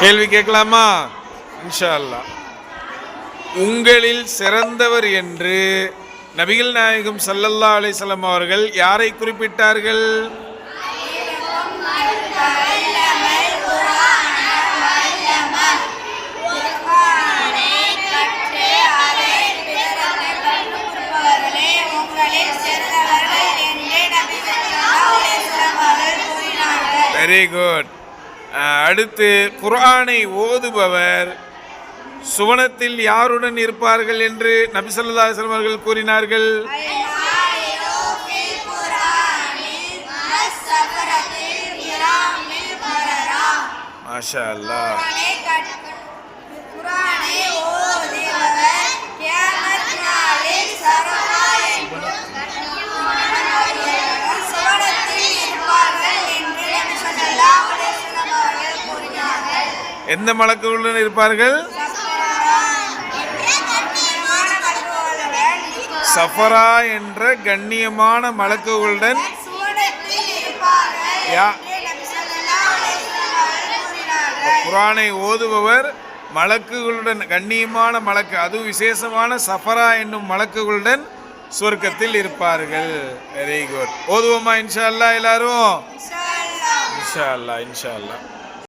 கேள்வி கேட்கலாமா? இன்ஷா அல்லாஹ் உங்களில் சிறந்தவர் என்று நபிகள் நாயகம் சல்லல்லா அலைஹி அவர்கள் யாரை குறிப்பிட்டார்கள்? வெரி குட் அடுத்து குரானை ஓதுபவர். சுவனத்தில் யாருடன் இருப்பார்கள் என்று நபிசல்லா அவர்கள் கூறினார்கள். மாஷா அல்லாஹ் குரானை ஓதுபவர் கியாமத் நாளில் சரவா என்னும் சுவனத்தில் இருப்பார்கள் என்று நபி ஸல்லல்லாஹு அலைஹி வஸல்லம் அவர்கள் கூறினார்கள். எந்த மலக்குகளுடன் இருப்பார்கள் சஃபரா என்ற கண்ணியமான மலக்குகளுடன். குர்ஆனை ஓதுபவர் மலக்குகளுடன் கண்ணியமான மலக்கு அதுவும் விசேஷமான சஃபரா என்னும் மலக்குகளுடன் சொர்க்கத்தில் இருப்பார்கள் வெரி குட் ஓதுவோமா இன்ஷா அல்லாஹ் எல்லாரும் இன்ஷா அல்லாஹ். இன்ஷா அல்லாஹ் இன்ஷா அல்லாஹ்